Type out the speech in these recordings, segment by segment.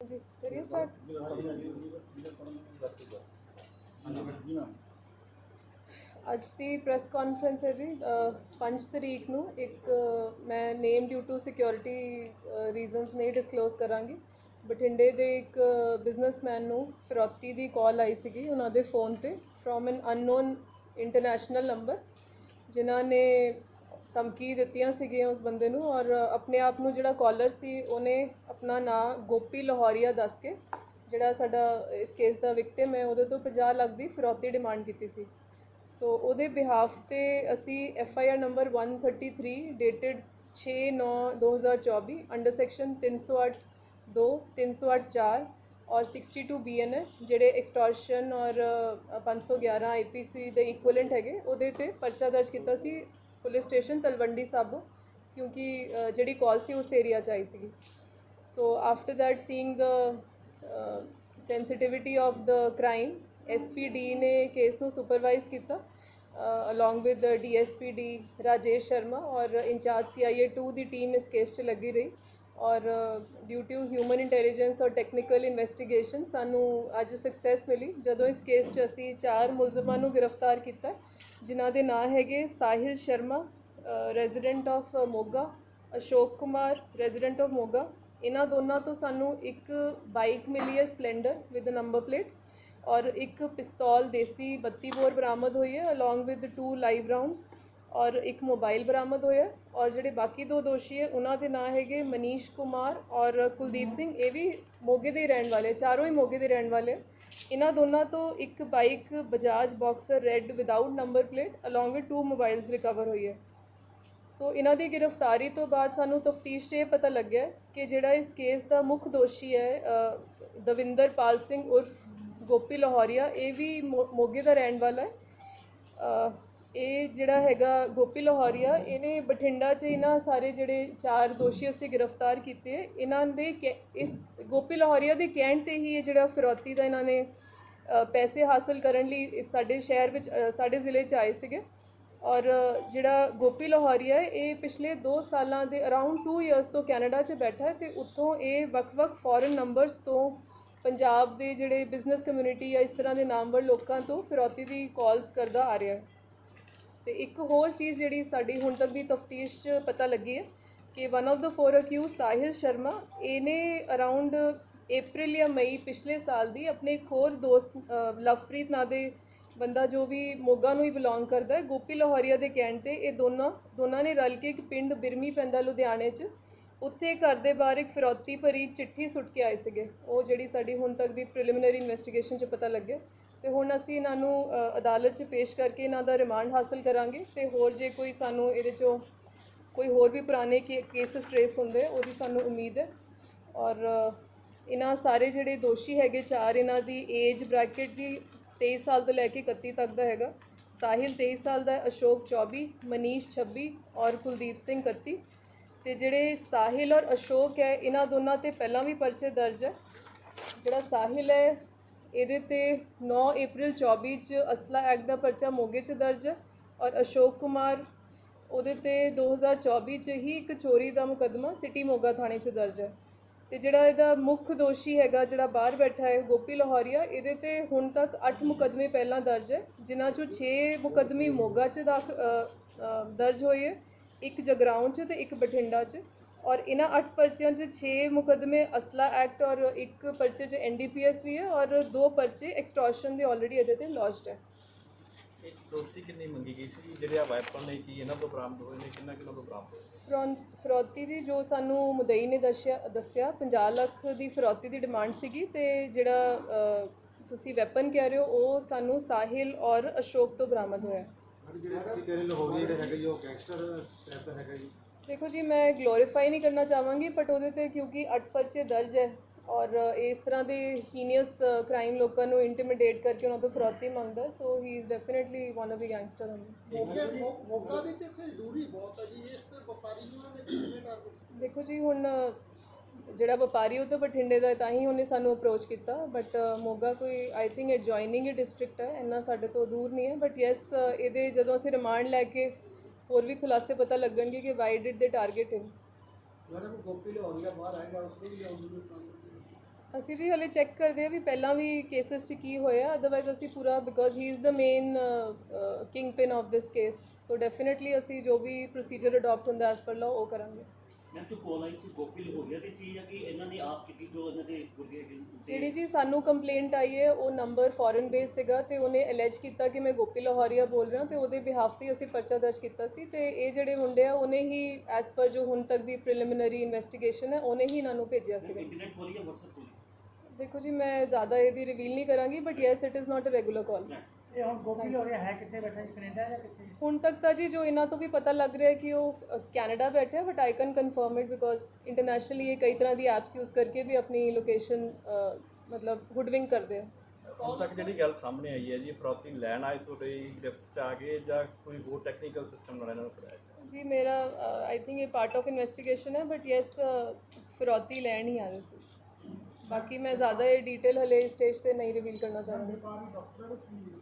ਜੀ ਕਰੀਏ ਸਟਾਰਟ ਅੱਜ ਦੀ ਪ੍ਰੈਸ ਕਾਨਫਰੰਸ ਹੈ ਜੀ 5 ਤਰੀਕ ਨੂੰ ਇੱਕ, ਮੈਂ name due to security reasons ਨਹੀਂ ਡਿਸਕਲੋਜ਼ ਕਰਾਂਗੀ। ਬਠਿੰਡੇ ਦੇ ਇੱਕ ਬਿਜ਼ਨਸਮੈਨ ਨੂੰ ਫਿਰੌਤੀ ਦੀ ਕਾਲ ਆਈ ਸੀਗੀ ਉਹਨਾਂ ਦੇ ਫੋਨ ਤੇ from an unknown international number ਜਿਨ੍ਹਾਂ ਨੇ ਧਮਕੀ ਦਿੱਤੀਆਂ ਸੀਗੀਆਂ ਉਸ ਬੰਦੇ ਨੂੰ ਔਰ ਆਪਣੇ ਆਪ ਨੂੰ ਜਿਹੜਾ ਕਾਲਰ ਸੀ ਉਹਨੇ ਆਪਣਾ ਨਾਂ ਗੋਪੀ ਲਾਹੌਰੀਆ ਦੱਸ ਕੇ ਜਿਹੜਾ ਸਾਡਾ ਇਸ ਕੇਸ ਦਾ ਵਿਕਟਿਮ ਹੈ ਉਹਦੇ ਤੋਂ 50 ਲੱਖ ਦੀ ਫਿਰੌਤੀ ਡਿਮਾਂਡ ਕੀਤੀ ਸੀ। ਸੋ ਉਹਦੇ ਬਿਹਾਫ ਤੇ ਅਸੀਂ F I R number 133 dated 6/9/2024 under section 308 2 308 4 ਔਰ 62 ਬੀਐਨਐਸ ਜਿਹੜੇ ਐਕਸਟੋਰਸ਼ਨ ਔਰ ਅ, 511 ਆਈਪੀਸੀ ਦੇ ਇਕੁਇਵਲੈਂਟ ਹੈਗੇ ਉਹਦੇ ਤੇ ਪਰਚਾ ਦਰਜ ਕੀਤਾ ਸੀ ਪੁਲਿਸ ਸਟੇਸ਼ਨ ਤਲਵੰਡੀ ਸਾਬੋ ਕਿਉਂਕਿ ਜਿਹੜੀ ਕਾਲ ਸੀ ਉਸ ਏਰੀਆ 'ਚ ਆਈ ਸੀਗੀ। So after that seeing the uh, sensitivity of the crime SPD ਨੇ ਕੇਸ ਨੂੰ ਸੁਪਰਵਾਈਜ਼ ਕੀਤਾ along with DSPD Rajesh Sharma ਔਰ ਇੰਚਾਰਜ CIA 2 ਦੀ ਟੀਮ ਇਸ ਕੇਸ 'ਚ ਲੱਗੀ ਰਹੀ। ਔਰ ਡਿਊ ਟੂ ਹਿਊਮਨ ਇੰਟੈਲੀਜੈਂਸ ਔਰ ਟੈਕਨੀਕਲ ਇਨਵੈਸਟੀਗੇਸ਼ਨ ਸਾਨੂੰ ਅੱਜ ਸਕਸੈਸ ਮਿਲੀ। ਜਦੋਂ ਇਸ ਕੇਸ 'ਚ ਅਸੀਂ ਚਾਰ ਮੁਲਜ਼ਮਾਂ ਨੂੰ ਗ੍ਰਿਫਤਾਰ ਕੀਤਾ ਜਿਨ੍ਹਾਂ ਦੇ ਨਾਂ ਹੈਗੇ Sahil Sharma resident of Moga Ashok Kumar resident of Moga. ਇਹਨਾਂ ਦੋਨਾਂ ਤੋਂ ਸਾਨੂੰ ਇੱਕ ਬਾਈਕ ਮਿਲੀ ਹੈ ਸਪਲੈਂਡਰ ਵਿਦ ਨੰਬਰ ਪਲੇਟ ਔਰ ਇੱਕ ਪਿਸਤੌਲ ਦੇਸੀ 32 ਬੋਰ ਬਰਾਮਦ ਹੋਈ ਹੈ along with two live rounds ਔਰ ਇੱਕ ਮੋਬਾਈਲ ਬਰਾਮਦ ਹੋਇਆ ਔਰ ਜਿਹੜੇ ਬਾਕੀ ਦੋ ਦੋਸ਼ੀ ਹੈ ਉਹਨਾਂ ਦੇ ਨਾਂ ਹੈਗੇ ਮਨੀਸ਼ ਕੁਮਾਰ ਔਰ ਕੁਲਦੀਪ ਸਿੰਘ। ਇਹ ਵੀ ਮੋਗੇ ਦੇ ਰਹਿਣ ਵਾਲੇ ਚਾਰੋਂ ਹੀ ਮੋਗੇ ਦੇ ਰਹਿਣ ਵਾਲੇ ਇਹਨਾਂ ਦੋਨਾਂ ਤੋਂ ਇੱਕ bike Bajaj Boxer red without number plate along with two mobiles recover ਹੋਈ ਹੈ। ਸੋ ਇਹਨਾਂ ਦੀ ਗ੍ਰਿਫਤਾਰੀ ਤੋਂ ਬਾਅਦ ਸਾਨੂੰ ਤਫਤੀਸ਼ 'ਚ ਇਹ ਪਤਾ ਲੱਗਿਆ ਕਿ ਜਿਹੜਾ ਇਸ ਕੇਸ ਦਾ ਮੁੱਖ ਦੋਸ਼ੀ ਹੈ ਅ, ਦਵਿੰਦਰ ਪਾਲ ਸਿੰਘ ਉਰਫ ਗੋਪੀ ਲਾਹੌਰੀਆ ਇਹ ਵੀ ਮੋ- ਮੋਗੇ ਦਾ ਰਹਿਣ ਵਾਲਾ ਹੈ। ਇਹ ਜਿਹੜਾ ਹੈਗਾ ਗੋਪੀ ਲਾਹੌਰੀਆ, ਇਹਨੇ ਬਠਿੰਡਾ 'ਚ ਇਹਨਾਂ ਸਾਰੇ ਜਿਹੜੇ ਚਾਰ ਦੋਸ਼ੀ ਅਸੀਂ ਗ੍ਰਿਫਤਾਰ ਕੀਤੇ, ਇਹਨਾਂ ਦੇ ਕਹਿ- ਇਸ ਗੋਪੀ ਲਾਹੌਰੀਆ ਦੇ ਕਹਿਣ ਤੇ ਹੀ ਇਹ ਜਿਹੜਾ ਫਿਰੌਤੀ ਦਾ ਇਹਨਾਂ ਨੇ ਪੈਸੇ ਹਾਸਲ ਕਰਨ ਲਈ ਸਾਡੇ ਸ਼ਹਿਰ ਵਿੱਚ ਸਾਡੇ ਜ਼ਿਲ੍ਹੇ 'ਚ ਆਏ ਸੀਗੇ। ਔਰ ਜਿਹੜਾ ਗੋਪੀ ਲਾਹੌਰੀਆ ਇਹ ਪਿਛਲੇ 2 ਸਾਲਾਂ ਦੇ ਅਰਾਊਂਡ 2 ਇਅਰਸ ਤੋਂ ਕੈਨੇਡਾ 'ਚ ਬੈਠਾ ਹੈ ਤੇ ਉੱਥੋਂ ਇਹ ਵੱਖ-ਵੱਖ ਫੋਰਨ ਨੰਬਰਸ ਤੋਂ ਪੰਜਾਬ ਦੇ ਜਿਹੜੇ ਬਿਜ਼ਨਸ ਕਮਿਊਨਿਟੀ ਜਾਂ ਇਸ ਤਰ੍ਹਾਂ ਦੇ ਨਾਮਵਰ ਲੋਕਾਂ ਤੋਂ ਫਿਰੌਤੀ ਦੀ ਕਾਲਸ ਕਰਦਾ ਆ ਰਿਹਾ ਹੈ। ਤੇ ਇੱਕ ਹੋਰ ਚੀਜ਼ ਜਿਹੜੀ ਸਾਡੀ ਹੁਣ ਤੱਕ ਦੀ ਤਫਤੀਸ਼ 'ਚ ਪਤਾ ਲੱਗੀ ਹੈ ਕਿ one of the four accused Sahil Sharma, ਇਹਨੇ ਅਰਾਊਂਡ ਅਪ੍ਰੈਲ ਜਾਂ ਮਈ ਪਿਛਲੇ ਸਾਲ ਦੀ ਆਪਣੇ ਇੱਕ ਹੋਰ ਦੋਸਤ ਲਵਪ੍ਰੀਤ ਨਾਂ ਦੇ ਬੰਦਾ ਜੋ ਵੀ ਮੋਗਾ ਨੂੰ ਹੀ ਬਿਲੋਂਗ ਕਰਦਾ ਹੈ, ਗੋਪੀ ਲਾਹੌਰੀਆ ਦੇ ਕਹਿਣ ਤੇ ਇਹ ਦੋਨਾਂ ਦੋਨਾਂ ਨੇ ਰਲ ਕੇ ਇੱਕ ਪਿੰਡ ਬਿਰਮੀ ਪੈਂਦਾ ਲੁਧਿਆਣੇ 'ਚ, ਉੱਥੇ ਘਰ ਦੇ ਬਾਹਰ ਇੱਕ ਫਿਰੌਤੀ ਭਰੀ ਚਿੱਠੀ ਸੁੱਟ ਕੇ ਆਏ ਸੀਗੇ। ਉਹ ਜਿਹੜੀ ਸਾਡੀ ਹੁਣ ਤੱਕ ਦੀ ਪ੍ਰੀਲਿਮਿਨਰੀ ਇਨਵੈਸਟੀਗੇਸ਼ਨ 'ਚ ਪਤਾ ਲੱਗਿਆ। ਤੇ ਹੁਣ ਅਸੀਂ ਇਹਨਾਂ ਨੂੰ ਅ, ਅਦਾਲਤ 'ਚ ਪੇਸ਼ ਕਰਕੇ ਇਹਨਾਂ ਦਾ ਰਿਮਾਂਡ ਹਾਸਲ ਕਰਾਂਗੇ ਤੇ ਹੋਰ ਜੇ ਕੋਈ ਸਾਨੂੰ ਇਹਦੇ 'ਚੋਂ ਕੋਈ ਹੋਰ ਵੀ ਪੁਰਾਣੇ ਕੇਸਸ ਟ੍ਰੇਸ ਹੁੰਦੇ ਆ, ਉਹਦੀ ਸਾਨੂੰ ਉਮੀਦ ਹੈ। ਔਰ ਅ, ਇਹਨਾਂ ਸਾਰੇ ਜਿਹੜੇ ਦੋਸ਼ੀ ਹੈਗੇ ਚਾਰ ਇਹਨਾਂ ਦੀ ਏਜ ਬ੍ਰੈਕਟ ਜੀ 23 ਸਾਲ ਤੋਂ ਲੈ ਕੇ 31 ਤੱਕ ਦਾ ਹੈਗਾ। ਸਾਹਿਲ 23 ਸਾਲ ਦਾ ਹੈ ਅਸ਼ੋਕ 24 ਮਨੀਸ਼ 26 ਔਰ ਕੁਲਦੀਪ ਸਿੰਘ 31 ਤੇ ਜਿਹੜੇ ਸਾਹਿਲ ਔਰ ਅਸ਼ੋਕ ਹੈ ਇਹਨਾਂ ਦੋਨਾਂ ਤੇ ਪਹਿਲਾਂ ਵੀ ਪਰਚੇ ਦਰਜ ਹੈ। ਜਿਹੜਾ ਸਾਹਿਲ ਹੈ ਇਹਦੇ ਤੇ 9 ਅਪ੍ਰੈਲ 24 ਚ ਅਸਲਾ ਐਕਟ ਦਾ ਪਰਚਾ ਮੋਗੇ ਚ ਦਰਜ ਹੈ ਔਰ ਅਸ਼ੋਕ ਕੁਮਾਰ ਉਹਦੇ ਤੇ 2024 ਚ ਹੀ ਇੱਕ ਚੋਰੀ ਦਾ ਮੁਕੱਦਮਾ ਸਿਟੀ ਮੋਗਾ ਥਾਣੇ ਚ ਦਰਜ ਹੈ। ਤੇ ਜਿਹੜਾ ਇਹਦਾ ਮੁੱਖ ਦੋਸ਼ੀ ਹੈਗਾ, ਜਿਹੜਾ ਬਾਹਰ ਬੈਠਾ ਹੈ, ਗੋਪੀ ਲਾਹੌਰੀਆ, ਇਹਦੇ ਤੇ ਹੁਣ ਤੱਕ 8 ਮੁਕੱਦਮੇ ਪਹਿਲਾਂ ਦਰਜ ਹੈ, ਜਿਨ੍ਹਾਂ ਚੋਂ 6 ਮੁਕੱਦਮੇ ਮੋਗਾ ਚ ਦਾਖ ਦਰਜ ਹੋਏ ਹੈ, ਇੱਕ ਜਗਰਾਉਂ ਚ ਤੇ ਇੱਕ ਬਠਿੰਡਾ ਚ। ਔਰ ਇਹਨਾਂ 8 ਪਰਚਿਆਂ ਚ 6 ਮੁਕੱਦਮੇ ਅਸਲਾ ਐਕਟ ਔਰ ਇੱਕ ਪਰਚੇ ਚ ਐਨਡੀਪੀਐਸ ਵੀ ਹੈ ਔਰ ਦੋ ਪਰਚੇ ਐਕਸਟੋਰਸ਼ਨ ਦੇ ਆਲਰੇਡੀ ਇਹਦੇ ਤੇ ਲੌਜਡ ਹੈ। ਦੋਸਤੀ ਕਿੰਨੀ ਮੰਗੀ ਗਈ ਸੀ? ਜਿਹੜੇ ਆ ਵੈਪਨ ਨੇ ਕੀ ਇਹਨਾਂ ਤੋਂ ਬਰਾਮਦ ਹੋਏ ਨੇ ਕਿੰਨਾ ਕਿਲੋ ਤੋਂ ਬਰਾਮਦ ਹੋਏ? ਫਰੌਤੀ ਜੀ ਜੋ ਸਾਨੂੰ ਮੁਦਈ ਨੇ ਦੱਸਿਆ ਦੱਸਿਆ 50 ਲੱਖ ਦੀ ਫਰੌਤੀ ਦੀ ਡਿਮਾਂਡ ਸੀਗੀ ਤੇ ਜਿਹੜਾ ਤੁਸੀਂ ਵੈਪਨ ਕਹਿ ਰਹੇ ਹੋ ਉਹ ਸਾਨੂੰ ਸਾਹਿਲ ਔਰ ਅਸ਼ੋਕ ਤੋਂ ਬਰਾਮਦ ਹੋਇਆ। ਮੈਡਮ ਜਿਹੜੇ ਤੁਸੀਂ ਕਹਿ ਰਹੇ ਲਾਹੌਰੀ ਜਿਹੜੇ ਹੈਗੇ ਜੀ ਉਹ ਗੈਂਗਸਟਰ ਟਾਈਪ ਦਾ ਹੈਗਾ ਜੀ। ਦੇਖੋ ਜੀ ਮੈਂ ਗਲੋਰੀਫਾਈ ਨਹੀਂ ਕਰਨਾ ਚਾਹਾਂਗੀ ਬਟ ਉਹਦੇ ਤੇ ਕਿਉਂਕਿ ਅੱਠ ਪਰਚੇ ਦਰਜ ਹੈ ਔਰ ਇਸ ਤਰ੍ਹਾਂ ਦੇ ਹੀਨੀਅਸ ਕ੍ਰਾਈਮ ਲੋਕਾਂ ਨੂੰ ਇੰਟੀਮੀਡੇਟ ਕਰਕੇ ਉਹਨਾਂ ਤੋਂ ਫਰੌਤੀ ਮੰਗਦਾ so he is definitely one of the gangster ਹੁੰਦੇ ਮੌਕੇ ਮੌਕਾ ਦੀ ਤੇ ਇੱਥੇ ਦੂਰੀ ਬਹੁਤ ਹੈ ਜੀ ਇਸ ਤੇ ਵਪਾਰੀ ਨੂੰ ਉਹਨਾਂ ਨੇ ਕਿਵੇਂ ਟਾਰਗੇਟ ਦੇਖੋ ਜੀ ਹੁਣ ਜਿਹੜਾ ਵਪਾਰੀ ਉਹ ਤਾਂ ਬਠਿੰਡੇ ਦਾ ਤਾਂ ਹੀ ਉਹਨੇ ਸਾਨੂੰ ਅਪਰੋਚ ਕੀਤਾ ਬਟ ਮੋਗਾ ਕੋਈ ਆਈ ਥਿੰਕ ਐਡਜੋਇਨਿੰਗ ਹੀ ਡਿਸਟ੍ਰਿਕਟ ਹੈ ਇੰਨਾ ਸਾਡੇ ਤੋਂ ਦੂਰ ਨਹੀਂ ਹੈ ਬਟ ਯੈਸ ਇਹਦੇ ਜਦੋਂ ਅਸੀਂ ਰਿਮਾਂਡ ਲੈ ਕੇ ਹੋਰ ਵੀ ਖੁਲਾਸੇ ਪਤਾ ਲੱਗਣਗੇ ਕਿ why did they target madam Gopi ਬਾਹਰ ਆਏਗਾ ਵੀ ਦੀ ਅਸੀਂ ਜੀ ਹਲੇ ਚੈੱਕ ਕਰਦੇ ਆ ਵੀ ਪਹਿਲਾਂ ਵੀ ਕੇਸਸ 'ਚ ਕੀ ਹੋਇਆ ਅਦਰਵਾਈਜ਼ ਅਸੀਂ ਪੂਰਾ because he is the main kingpin of this case so definitely ਅਸੀਂ ਜੋ ਵੀ ਪ੍ਰੋਸੀਜਰ ਅਡਾਪਟ ਹੁੰਦਾ ਐਸ ਪਰ ਲਾ ਉਹ ਕਰਾਂਗੇ। ਮੈਂ ਤੋਂ ਕੋਲ ਆਈ ਸੀ ਗੋਪੀ ਲਹੋਰੀਆ ਦੀ ਸੀ ਜਾਂ ਕਿ ਇਹਨਾਂ ਨੇ ਆਪ ਕੀਤੀ ਜੋ ਇਹਨਾਂ ਦੇ ਗੁਰਗੇ ਜਿਹੜੀ ਜੀ ਸਾਨੂੰ ਕੰਪਲੇਂਟ ਆਈ ਹੈ ਉਹ ਨੰਬਰ ਫੋਰਨ ਬੇਸ ਸੀਗਾ ਤੇ ਉਹਨੇ ਅਲੈਜ ਕੀਤਾ ਕਿ ਮੈਂ ਗੋਪੀ ਲਾਹੌਰੀਆ ਬੋਲ ਰਿਹਾ ਤੇ ਉਹਦੇ ਬਿਹਾਫ ਤੇ ਅਸੀਂ ਪਰਚਾ ਦਰਜ ਕੀਤਾ ਸੀ ਤੇ ਇਹ ਜਿਹੜੇ ਮੁੰਡੇ ਆ ਉਹਨੇ ਹੀ ਐਸ ਪਰ ਜੋ ਹੁਣ ਤੱਕ ਦੀ ਪ੍ਰੀਲਿਮਿਨਰੀ ਇਨਵੈਸਟੀਗੇਸ਼ਨ ਹੈ ਉਹਨੇ ਹੀ ਇਹਨਾਂ ਨੂੰ ਭੇਜਿਆ ਸੀਗਾ। ਇੰਟਰਨੈਟ ਖੋਲੀ ਜਾਂ WhatsApp ਖੋਲੀ? ਦੇਖੋ ਜੀ ਮੈਂ ਜ਼ਿਆਦਾ ਇਹਦੀ ਰਿਵੀਲ ਨਹੀਂ ਕਰਾਂਗੀ but yes it is not a regular call ਇਹ ਹੁਣ ਗੋਪੀ ਲੋਰੀਆ ਹੈ ਕਿੱਥੇ ਬੈਠਾ ਜੀ ਕੈਨੇਡਾ ਜਾਂ ਕਿੱਥੇ ਹੁਣ ਤੱਕ ਤਾਂ ਜੀ ਜੋ ਇਹਨਾਂ ਤੋਂ ਵੀ ਪਤਾ ਲੱਗ ਰਿਹਾ ਹੈ ਕਿ ਉਹ ਅ, ਕੈਨੇਡਾ ਬੈਠੇ but I can confirm it because internationally ਇਹ ਕਈ ਤਰ੍ਹਾਂ ਦੀ ਐਪਸ ਯੂਜ਼ ਕਰਕੇ ਵੀ ਆਪਣੀ ਲੋਕੇਸ਼ਨ ਮਤਲਬ ਹੁਡਵਿੰਗ ਕਰਦੇ ਆ। ਹੁਣ ਤੱਕ ਜਿਹੜੀ ਗੱਲ ਸਾਹਮਣੇ ਆਈ ਹੈ ਜੀ ਫਰੌਤੀ ਲੈਣ ਆਏ ਤੁਹਾਡੇ ਗ੍ਰਿਫਤ ਚ ਆ ਗਏ ਜਾਂ ਕੋਈ ਹੋਰ ਟੈਕਨੀਕਲ ਸਿਸਟਮ ਨਾਲ ਇਹਨਾਂ ਨੂੰ ਫੜਾਇਆ ਗਿਆ? ਜੀ ਮੇਰਾ ਆਈ ਥਿੰਕ ਇਹ ਪਾਰਟ ਆਫ ਇਨਵੈਸਟੀਗੇਸ਼ਨ ਹੈ ਬਟ ਯੈਸ ਫਿਰੌਤੀ ਲੈਣ ਹੀ ਆ ਰਹੇ ਸੀ। ਬਾਕੀ ਮੈਂ ਜ਼ਿਆਦਾ ਇਹ ਡਿਟੇਲ ਹਲੇ ਸਟੇਜ ਤੇ ਨਹੀਂ ਰਿਵੀਲ ਕਰਨਾ ਚਾਹਾਂਗੀ।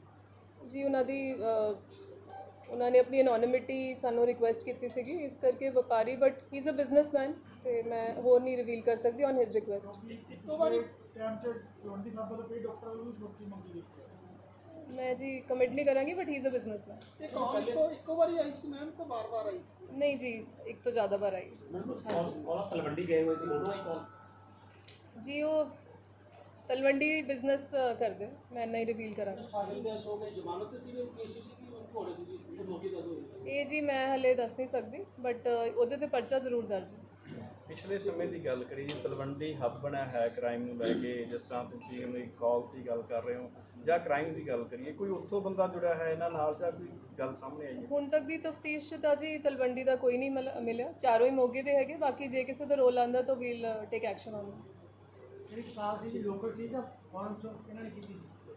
ਜੀ ਉਹਨਾਂ ਦੀ ਉਹਨਾਂ ਨੇ ਆਪਣੀ ਅਨੋਨਿਮਿਟੀ ਸਾਨੂੰ ਰਿਕੁਐਸਟ ਕੀਤੀ ਸੀਗੀ ਇਸ ਕਰਕੇ ਵਪਾਰੀ but he is a businessman ਤੇ ਮੈਂ ਹੋਰ ਨਹੀਂ ਰਿਵੀਲ ਕਰ ਸਕਦੀ ਔਨ ਹਿਸ ਰਿਕੁਐਸਟ ਇੱਕੋ ਵਾਰੀ ਟਾਈਮ ਚ 20 ਸਾਲ ਤੋਂ ਕਈ ਡਾਕਟਰਾਂ ਨੂੰ ਛੁੱਟੀ ਮੰਗੀ ਗਈ ਮੈਂ ਜੀ ਕਮਿਟ ਨਹੀਂ ਕਰਾਂਗੀ but he is a businessman ਇਹ ਕਾਲ ਇੱਕੋ ਇੱਕੋ ਵਾਰੀ ਆਈ ਸੀ ਮੈਮ ਕਿ ਬਾਰ-ਬਾਰ ਆਈ? ਸੀ ਨਹੀਂ ਜੀ ਇੱਕ ਤੋਂ ਜ਼ਿਆਦਾ ਵਾਰ ਆਈ। ਕਾਲ ਕਾਲ ਤਲਵੰਡੀ ਗਏ ਹੋਏ ਸੀ ਉਦੋਂ ਆਈ ਕਾਲ ਜੀ ਉਹ ਤਲਵੰਡੀ ਬਿਜ਼ਨਸ ਕਰਦੇ। ਮੈਂ ਨਹੀਂ ਰਿਵੀਲ ਕਰਾਂਗੀ। ਸਾਹਿਲ ਦੇ ਸ਼ੋਅ ਦੇ ਜ਼ਮਾਨਤ ਤੇ ਸੀ ਉਹ ਕੇਸ ਸੀ ਕਿ ਉਹ ਘੋੜੇ ਸੀ ਜੀ ਉਹ ਮੌਕੇ ਦਾ ਹੋਇਆ ਇਹ ਜੀ ਮੈਂ ਹਲੇ ਦੱਸ ਨਹੀਂ ਸਕਦੀ ਬਟ ਉਹਦੇ ਤੇ ਪਰਚਾ ਜ਼ਰੂਰ ਦਰਜ ਹੈ। ਪਿਛਲੇ ਸਮੇਂ ਦੀ ਗੱਲ ਕਰੀਏ ਤਲਵੰਡੀ ਹੱਬ ਬਣਿਆ ਹੈ ਕ੍ਰਾਈਮ ਨੂੰ ਲੈ ਕੇ ਜਿਸ ਤਰ੍ਹਾਂ ਤੁਸੀਂ ਮੇਰੀ ਕਾਲ ਦੀ ਗੱਲ ਕਰ ਰਹੇ ਹੋ ਜਾਂ ਕ੍ਰਾਈਮ ਦੀ ਗੱਲ ਕਰੀਏ ਕੋਈ ਉੱਥੋਂ ਬੰਦਾ ਜੁੜਿਆ ਹੈ ਇਹਨਾਂ ਨਾਲ ਜਾਂ ਕੋਈ ਗੱਲ ਸਾਹਮਣੇ ਆਈ ਹੈ? ਹੁਣ ਤੱਕ ਦੀ ਤਫਤੀਸ਼ 'ਚ ਤਾਂ ਜੀ ਤਲਵੰਡੀ ਦਾ ਕੋਈ ਨਹੀਂ ਮਿਲ- ਮਿਲਿਆ। ਚਾਰੋਂ ਹੀ ਮੋਗੇ ਦੇ ਹੈਗੇ ਬਾਕੀ ਜੇ ਕਿਸੇ ਦਾ ਰੋਲ ਆਂਦਾ ਤਾਂ ਵੀਲ ਟੇਕ ਐਕਸ਼ਨ ਔਨ ਜਿਹੜੀ ਕਲਾਸ ਸੀ ਜੀ ਲੋਕਲ ਸੀ ਜਾਂ ਫੋਰਨ ਚੋਂ ਇਹਨਾਂ ਨੇ ਕੀਤੀ ਸੀ।